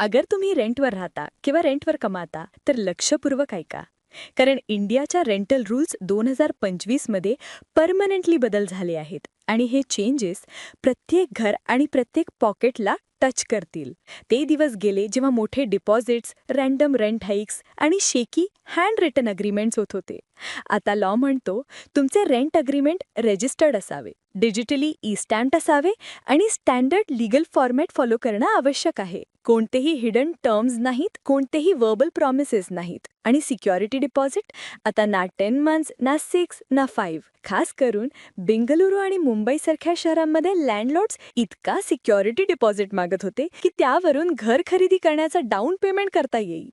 अगर तुम्ही रेंटवर राहता किंवा रेंटवर कमाता तर लक्षपूर्वक ऐका. कारण इंडियाच्या रेंटल रूल्स दोन हजार पंचवीसमध्ये परमनंटली बदल झाले आहेत आणि हे चेंजेस प्रत्येक घर आणि प्रत्येक पॉकेटला टच करतील. ते दिवस गेले जेव्हा मोठे डिपॉझिट्स रँडम रेंट हाईक्स आणि शेकी हँड रिटन अग्रीमेंट्स होत होते. आता लॉ म्हणतो तुमचे रेंट अग्रीमेंट रजिस्टर्ड असावे डिजिटली ई स्टॅम्प्ड असावे आणि स्टँडर्ड लीगल फॉर्मॅट फॉलो करणं आवश्यक आहे. कोणतेही हिडन टर्म्स नाहीत कोणतेही वर्बल प्रॉमिसेस नाहीत. आणि सिक्युरिटी डिपॉझिट आता ना टेन मंथ्स ना सिक्स ना फाईव्ह खास करून बेंगलुरू आणि मुंबईसारख्या शहरांमध्ये लँडलॉर्ड्स इतका सिक्युरिटी डिपॉझिट मागत होते की त्यावरून घर खरेदी करण्याचा डाऊन पेमेंट करता येईल.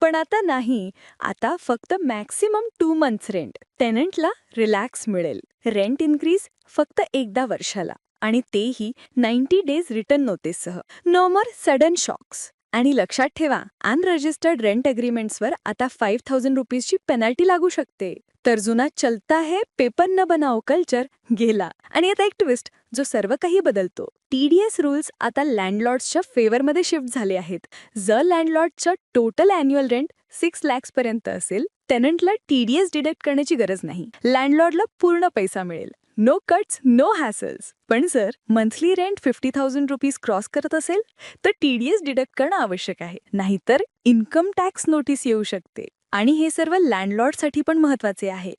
पण आता नाही आता फक्त मॅक्सिमम टू मंथ्स रेंट टेनंटला रिलॅक्स मिळेल. रेंट इन्क्रीज फक्त एकदा वर्षाला. आणि तेही नाईन्टी डेज रिटर्न नोटीससह. नो मोर सडन शॉक्स आणि लक्षात ठेवा अनरजिस्टर्ड रेंट अग्रीमेंट्सवर आता फाईव्ह थाउजंड रुपीजची पेनल्टी लागू शकते. तर जुना चलता है पेपर न बनाओ कल्चर गेला. आणि आता एक ट्विस्ट जो सर्व काही बदलतो. टीडीएस रूल्स आता लँडलॉर्ड्सच्या फेवरमध्ये शिफ्ट झाले आहेत. जर लँडलॉर्डचं total annual rent six lakhs पर्यंत असेल टेनंटला टीडीएस डिडक्ट करण्याची गरज नाही. लँडलॉर्डला पूर्ण पैसा मिळेल. नो कट्स नो हॅसल्स पण जर monthly rent fifty thousand rupees cross करत असेल तर टी डी एस डिडक्ट करणं आवश्यक आहे. नाहीतर इन्कम टॅक्स नोटीस येऊ शकते. आणि हे सर्व लँडलॉर्डसाठी पण महत्त्वाचे आहे.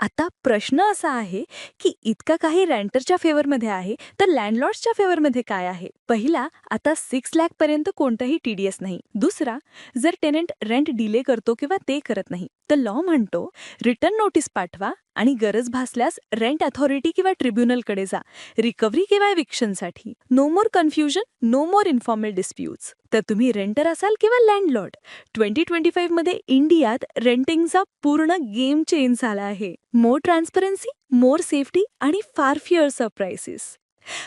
आता प्रश्न असा आहे की इतका काही रेंटरच्या फेवरमध्ये आहे तर लँडलॉर्ड्सच्या फेवरमध्ये काय आहे? पहिला आता सिक्स लॅकपर्यंत कोणताही टी डी एस नाही. दुसरा जर टेनंट रेंट डिले करतो किंवा ते करत नाही तर लॉ म्हणतो रिटर्न नोटीस पाठवा आणि गरज भासल्यास रेंट अथॉरिटी किंवा ट्रिब्युनलकडे जा. रिकव्हरी किंवा एविक्शनसाठी no more confusion no more informal disputes तर तुम्ही रेंटर असाल किंवा लँडलॉर्ड ट्वेंटी ट्वेंटी फाईव्हमध्ये इंडियात रेंटिंगचा पूर्ण गेम चेंज झाला आहे. मोर ट्रान्सपरन्सी मोर सेफ्टी आणि फार फिअर सरप्राइसेस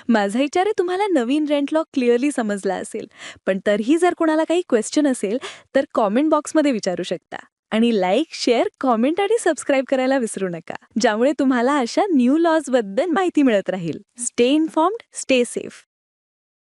माझा विचार आहे तुम्हाला नवीन रेंट लॉ क्लिअरली समजला असेल. पण तरीही जर कोणाला काही क्वेश्चन असेल तर कॉमेंट बॉक्समध्ये विचारू शकता. आणि लाईक शेअर कॉमेंट आणि सबस्क्राईब करायला विसरू नका ज्यामुळे तुम्हाला अशा न्यू लॉजबद्दल माहिती मिळत राहील. Stay informed stay safe